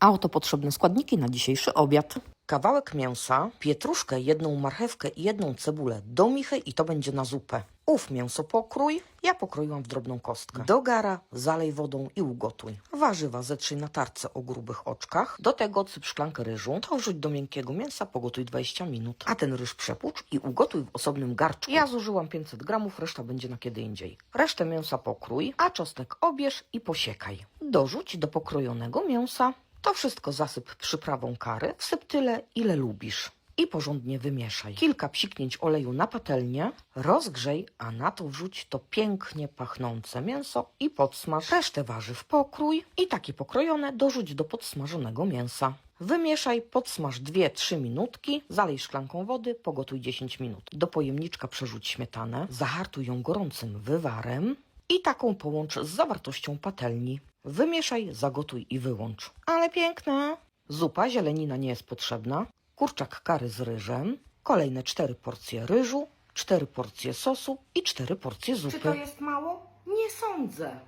A oto potrzebne składniki na dzisiejszy obiad. Kawałek mięsa, pietruszkę, jedną marchewkę i jedną cebulę do michy i to będzie na zupę. Ów mięso pokrój, ja pokroiłam w drobną kostkę. Do gara zalej wodą i ugotuj. Warzywa zetrzyj na tarce o grubych oczkach. Do tego odsyp szklankę ryżu. To wrzuć do miękkiego mięsa, pogotuj 20 minut. A ten ryż przepłucz i ugotuj w osobnym garczku. Ja zużyłam 500 gramów, reszta będzie na kiedy indziej. Resztę mięsa pokrój, a czosnek obierz i posiekaj. Dorzuć do pokrojonego mięsa. To wszystko zasyp przyprawą kary, wsyp tyle, ile lubisz. I porządnie wymieszaj. Kilka psiknięć oleju na patelnię, rozgrzej, a na to wrzuć to pięknie pachnące mięso i podsmaż. Resztę warzyw pokrój i takie pokrojone dorzuć do podsmażonego mięsa. Wymieszaj, podsmaż 2-3 minutki, zalej szklanką wody, pogotuj 10 minut. Do pojemniczka przerzuć śmietanę, zahartuj ją gorącym wywarem i taką połącz z zawartością patelni. Wymieszaj, zagotuj i wyłącz. Ale piękna! Zupa, zielenina nie jest potrzebna. Kurczak kary z ryżem. Kolejne 4 porcje ryżu, 4 porcje sosu i 4 porcje zupy. Czy to jest mało? Nie sądzę.